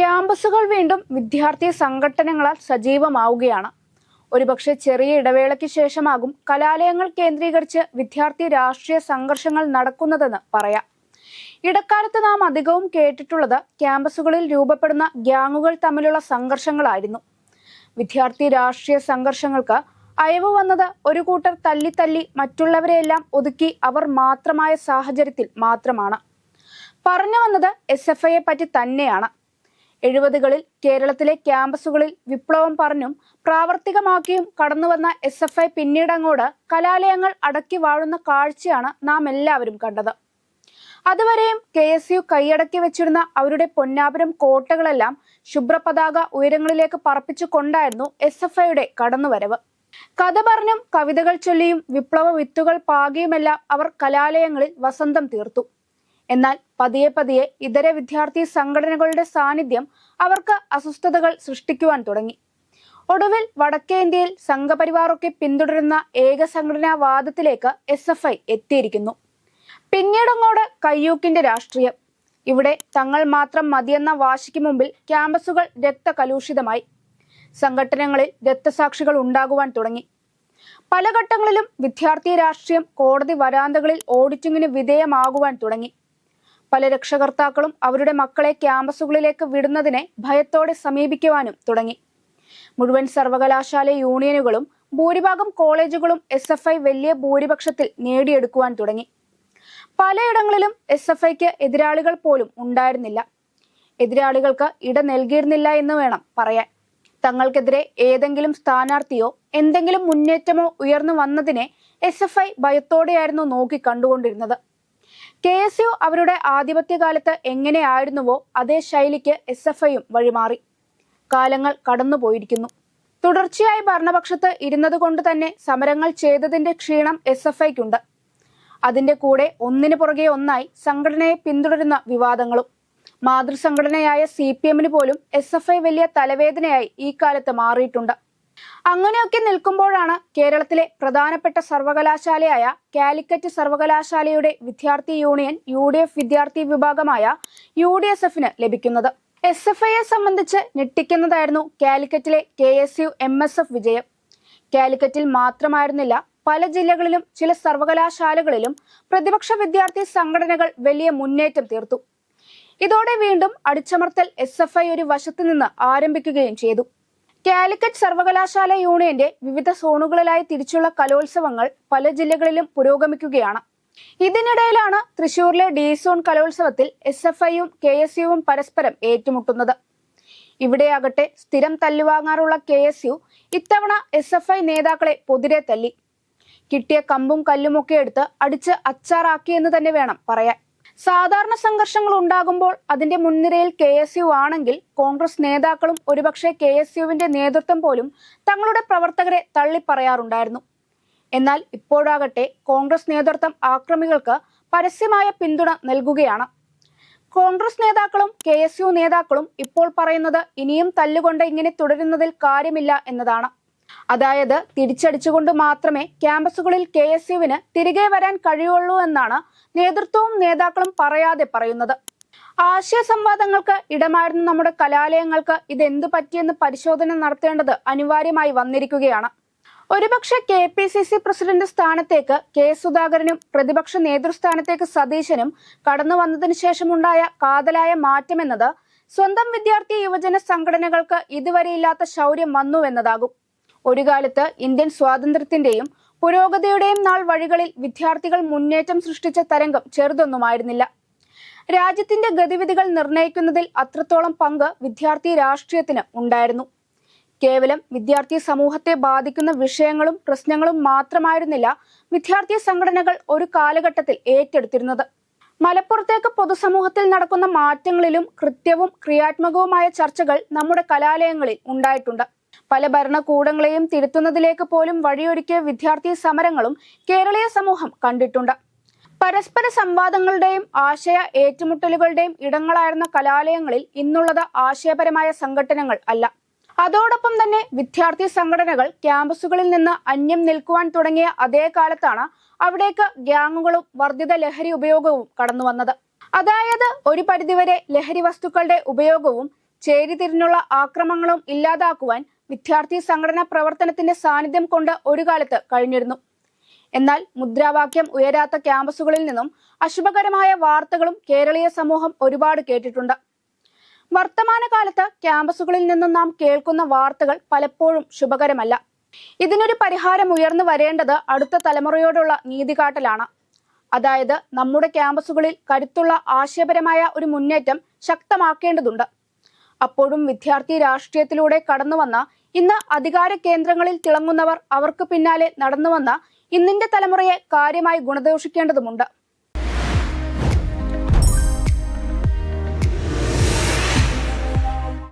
ക്യാമ്പസുകൾ വീണ്ടും വിദ്യാർത്ഥി സംഘടനകളാൽ സജീവമാവുകയാണ്. ഒരുപക്ഷെ ചെറിയ ഇടവേളയ്ക്ക് ശേഷമാകും കലാലയങ്ങൾ കേന്ദ്രീകരിച്ച് വിദ്യാർത്ഥി രാഷ്ട്രീയ സംഘർഷങ്ങൾ നടക്കുന്നതെന്ന് പറയാം. ഇടക്കാലത്ത് നാം അധികവും കേട്ടിട്ടുള്ളത് ക്യാമ്പസുകളിൽ രൂപപ്പെടുന്ന ഗ്യാങ്ങുകൾ തമ്മിലുള്ള സംഘർഷങ്ങളായിരുന്നു. വിദ്യാർത്ഥി രാഷ്ട്രീയ സംഘർഷങ്ങൾക്ക് അയവ് വന്നത് ഒരു കൂട്ടർ തല്ലി തല്ലി മറ്റുള്ളവരെയെല്ലാം ഒതുക്കി അവർ മാത്രമായ സാഹചര്യത്തിൽ മാത്രമാണ്. പറഞ്ഞു വന്നത് എസ് എഫ് ഐയെ പറ്റി തന്നെയാണ്. എഴുപതുകളിൽ കേരളത്തിലെ ക്യാമ്പസുകളിൽ വിപ്ലവം പറഞ്ഞും പ്രാവർത്തികമാക്കിയും കടന്നുവന്ന എസ് എഫ് ഐ പിന്നീടങ്ങോട് കലാലയങ്ങൾ അടക്കി വാഴുന്ന കാഴ്ചയാണ് നാം എല്ലാവരും കണ്ടത്. അതുവരെയും കെ എസ് യു കൈയടക്കി വെച്ചിരുന്ന അവരുടെ പൊന്നാപുരം കോട്ടകളെല്ലാം ശുഭ്രപതാക ഉയരങ്ങളിലേക്ക് പറപ്പിച്ചു കൊണ്ടായിരുന്നു എസ് എഫ് ഐയുടെ കടന്നുവരവ്. കഥ പറഞ്ഞും കവിതകൾ ചൊല്ലിയും വിപ്ലവ വിത്തുകൾ പാകിയുമെല്ലാം അവർ കലാലയങ്ങളിൽ വസന്തം തീർത്തു. എന്നാൽ പതിയെ പതിയെ ഇതര വിദ്യാർത്ഥി സംഘടനകളുടെ സാന്നിധ്യം അവർക്ക് അസ്വസ്ഥതകൾ സൃഷ്ടിക്കുവാൻ തുടങ്ങി. ഒടുവിൽ വടക്കേ ഇന്ത്യയിൽ സംഘപരിവാറൊക്കെ പിന്തുടരുന്ന ഏക സംഘടനാ വാദത്തിലേക്ക് എസ് എഫ് ഐ എത്തിയിരിക്കുന്നു. പിന്നീടങ്ങോട് കയ്യൂക്കിന്റെ രാഷ്ട്രീയം. ഇവിടെ തങ്ങൾ മാത്രം മതിയെന്ന വാശിക്ക് മുമ്പിൽ ക്യാമ്പസുകൾ രക്തകലുഷിതമായി. സംഘടനകളിൽ രക്തസാക്ഷികൾ ഉണ്ടാകുവാൻ തുടങ്ങി. പല ഘട്ടങ്ങളിലും വിദ്യാർത്ഥി രാഷ്ട്രീയം കോടതി വരാന്തകളിൽ ഓഡിറ്റിങ്ങിന് വിധേയമാകുവാൻ തുടങ്ങി. പല രക്ഷകർത്താക്കളും അവരുടെ മക്കളെ ക്യാമ്പസുകളിലേക്ക് വിടുന്നതിനെ ഭയത്തോടെ സമീപിക്കുവാനും തുടങ്ങി. മുഴുവൻ സർവകലാശാല യൂണിയനുകളും ഭൂരിഭാഗം കോളേജുകളും എസ് എഫ് ഐ വലിയ ഭൂരിപക്ഷത്തിൽ നേടിയെടുക്കുവാൻ തുടങ്ങി. പലയിടങ്ങളിലും എസ് എഫ് ഐക്ക് എതിരാളികൾ പോലും ഉണ്ടായിരുന്നില്ല. എതിരാളികൾക്ക് ഇട നൽകിയിരുന്നില്ല എന്ന് വേണം പറയാൻ. തങ്ങൾക്കെതിരെ ഏതെങ്കിലും സ്ഥാനാർത്ഥിയോ എന്തെങ്കിലും മുന്നേറ്റമോ ഉയർന്നു വന്നതിനെ എസ് എഫ് ഐ ഭയത്തോടെയായിരുന്നു നോക്കി കണ്ടുകൊണ്ടിരുന്നത്. കെ എസ് യു അവരുടെ ആധിപത്യകാലത്ത് എങ്ങനെയായിരുന്നുവോ അതേ ശൈലിക്ക് എസ് എഫ് ഐയും വഴിമാറി. കാലങ്ങൾ കടന്നുപോയിരിക്കുന്നു. തുടർച്ചയായി ഭരണപക്ഷത്ത് ഇരുന്നത് കൊണ്ട് തന്നെ സമരങ്ങൾ ചെയ്തതിന്റെ ക്ഷീണം എസ് എഫ് ഐക്കുണ്ട്. അതിന്റെ കൂടെ ഒന്നിനു പുറകെ ഒന്നായി സംഘടനയെ പിന്തുടരുന്ന വിവാദങ്ങളും. മാതൃസംഘടനയായ സി പി എമ്മിന് പോലും എസ് എഫ് ഐ വലിയ തലവേദനയായി ഈ കാലത്ത് മാറിയിട്ടുണ്ട്. അങ്ങനെയൊക്കെ നിൽക്കുമ്പോഴാണ് കേരളത്തിലെ പ്രധാനപ്പെട്ട സർവകലാശാലയായ കാലിക്കറ്റ് സർവകലാശാലയുടെ വിദ്യാർത്ഥി യൂണിയൻ യു വിദ്യാർത്ഥി വിഭാഗമായ യു ലഭിക്കുന്നത്. എസ് എഫ് ഐയെ സംബന്ധിച്ച് ഞെട്ടിക്കുന്നതായിരുന്നു കാലിക്കറ്റിലെ K S U M S F വിജയം. കാലിക്കറ്റിൽ മാത്രമായിരുന്നില്ല പല ജില്ലകളിലും ചില സർവകലാശാലകളിലും പ്രതിപക്ഷ വിദ്യാർത്ഥി സംഘടനകൾ വലിയ മുന്നേറ്റം തീർത്തു. ഇതോടെ വീണ്ടും അടിച്ചമർത്തൽ എസ് ഒരു വശത്തു നിന്ന് ആരംഭിക്കുകയും ചെയ്തു. കാലിക്കറ്റ് സർവകലാശാല യൂണിയന്റെ വിവിധ സോണുകളിലായി തിരിച്ചുള്ള കലോത്സവങ്ങൾ പല ജില്ലകളിലും പുരോഗമിക്കുകയാണ്. ഇതിനിടയിലാണ് തൃശൂരിലെ ഡി സോൺ കലോത്സവത്തിൽ എസ് എഫ് ഐയും കെ എസ് യുവും പരസ്പരം ഏറ്റുമുട്ടുന്നത്. ഇവിടെയാകട്ടെ സ്ഥിരം തല്ലുവാങ്ങാറുള്ള കെ എസ് യു ഇത്തവണ എസ് എഫ് ഐ നേതാക്കളെ പൊതിരെ തല്ലി. കിട്ടിയ കമ്പും കല്ലുമൊക്കെ എടുത്ത് അടിച്ച് അച്ചാറാക്കിയെന്ന് തന്നെ വേണം പറയാൻ. സാധാരണ സംഘർഷങ്ങൾ ഉണ്ടാകുമ്പോൾ അതിന്റെ മുൻനിരയിൽ കെ എസ് യു ആണെങ്കിൽ കോൺഗ്രസ് നേതാക്കളും ഒരുപക്ഷെ കെ എസ് യുവിന്റെ നേതൃത്വം പോലും തങ്ങളുടെ പ്രവർത്തകരെ തള്ളിപ്പറയാറുണ്ടായിരുന്നു. എന്നാൽ ഇപ്പോഴാകട്ടെ കോൺഗ്രസ് നേതൃത്വം ആക്രമികൾക്ക് പരസ്യമായ പിന്തുണ നൽകുകയാണ്. കോൺഗ്രസ് നേതാക്കളും കെ നേതാക്കളും ഇപ്പോൾ പറയുന്നത് ഇനിയും തല്ലുകൊണ്ട് ഇങ്ങനെ തുടരുന്നതിൽ കാര്യമില്ല എന്നതാണ്. അതായത് തിരിച്ചടിച്ചുകൊണ്ട് മാത്രമേ ക്യാമ്പസുകളിൽ കെ എസ് യുവിന് തിരികെ വരാൻ കഴിയുള്ളൂ എന്നാണ് നേതൃത്വവും നേതാക്കളും പറയാതെ പറയുന്നത്. ആശയ സംവാദങ്ങൾക്ക് ഇടമായിരുന്ന നമ്മുടെ കലാലയങ്ങൾക്ക് ഇതെന്തു പറ്റിയെന്ന് പരിശോധന നടത്തേണ്ടത് അനിവാര്യമായി വന്നിരിക്കുകയാണ്. ഒരുപക്ഷെ K P C C president സ്ഥാനത്തേക്ക് കെ സുധാകരനും പ്രതിപക്ഷ നേതൃസ്ഥാനത്തേക്ക് സതീശനും കടന്നു വന്നതിനു ശേഷമുണ്ടായ കാതലായ മാറ്റമെന്നത് സ്വന്തം വിദ്യാർത്ഥി യുവജന സംഘടനകൾക്ക് ഇതുവരെയില്ലാത്ത ശൗര്യം വന്നുവെന്നതാകും. ഒരു കാലത്ത് ഇന്ത്യൻ സ്വാതന്ത്ര്യത്തിന്റെയും പുരോഗതിയുടെയും നാൾ വഴികളിൽ വിദ്യാർത്ഥികൾ മുന്നേറ്റം സൃഷ്ടിച്ച തരംഗം ചെറുതൊന്നുമായിരുന്നില്ല. രാജ്യത്തിന്റെ ഗതിവിധികൾ നിർണയിക്കുന്നതിൽ അത്രത്തോളം പങ്ക് വിദ്യാർത്ഥി രാഷ്ട്രീയത്തിന് ഉണ്ടായിരുന്നു. കേവലം വിദ്യാർത്ഥി സമൂഹത്തെ ബാധിക്കുന്ന വിഷയങ്ങളും പ്രശ്നങ്ങളും മാത്രമായിരുന്നില്ല വിദ്യാർത്ഥി സംഘടനകൾ ഒരു കാലഘട്ടത്തിൽ ഏറ്റെടുത്തിരുന്നത്. മലപ്പുറത്തേക്ക് പൊതുസമൂഹത്തിൽ നടക്കുന്ന മാറ്റങ്ങളിലും കൃത്യവും ക്രിയാത്മകവുമായ ചർച്ചകൾ നമ്മുടെ കലാലയങ്ങളിൽ ഉണ്ടായിട്ടുണ്ട്. പല ഭരണകൂടങ്ങളെയും തിരുത്തുന്നതിലേക്ക് പോലും വഴിയൊരുക്കിയ വിദ്യാർത്ഥി സമരങ്ങളും കേരളീയ സമൂഹം കണ്ടിട്ടുണ്ട്. പരസ്പര സംവാദങ്ങളുടെയും ആശയ ഏറ്റുമുട്ടലുകളുടെയും ഇടങ്ങളായിരുന്ന കലാലയങ്ങളിൽ ഇന്നുള്ളത് ആശയപരമായ സംഘടനകൾ അല്ല. അതോടൊപ്പം തന്നെ വിദ്യാർത്ഥി സംഘടനകൾ ക്യാമ്പസുകളിൽ നിന്ന് അന്യം നിൽക്കുവാൻ തുടങ്ങിയ അതേ കാലത്താണ് അവിടേക്ക് ഗ്യാങ്ങുകളും വർദ്ധിത ലഹരി ഉപയോഗവും കടന്നു വന്നത് അതായത് ഒരു പരിധിവരെ ലഹരി വസ്തുക്കളുടെ ഉപയോഗവും ചേരിതിരിഞ്ഞുള്ള ആക്രമണങ്ങളും ഇല്ലാതാക്കുവാൻ വിദ്യാർത്ഥി സംഘടനാ പ്രവർത്തനത്തിന്റെ സാന്നിധ്യം കൊണ്ട് ഒരു കാലത്ത് കഴിഞ്ഞിരുന്നു. എന്നാൽ മുദ്രാവാക്യം ഉയരാത്ത ക്യാമ്പസുകളിൽ നിന്നും അശുഭകരമായ വാർത്തകളും കേരളീയ സമൂഹം ഒരുപാട് കേട്ടിട്ടുണ്ട്. വർത്തമാനകാലത്ത് ക്യാമ്പസുകളിൽ നിന്നും നാം കേൾക്കുന്ന വാർത്തകൾ പലപ്പോഴും ശുഭകരമല്ല. ഇതിനൊരു പരിഹാരം ഉയർന്നു വരേണ്ടത് അടുത്ത തലമുറയോടുള്ള നീതികാട്ടലാണ്. അതായത് നമ്മുടെ ക്യാമ്പസുകളിൽ കരുത്തുള്ള ആശയപരമായ ഒരു മുന്നേറ്റം ശക്തമാക്കേണ്ടതുണ്ട്. അപ്പോഴും വിദ്യാർത്ഥി രാഷ്ട്രീയത്തിലൂടെ കടന്നുവന്ന ഇന്ന് അധികാര കേന്ദ്രങ്ങളിൽ തിളങ്ങുന്നവർ അവർക്ക് പിന്നാലെ നടന്നുവന്ന ഇന്നിന്റെ തലമുറയെ കാര്യമായി ഗുണദോഷിക്കേണ്ടതുമുണ്ട്.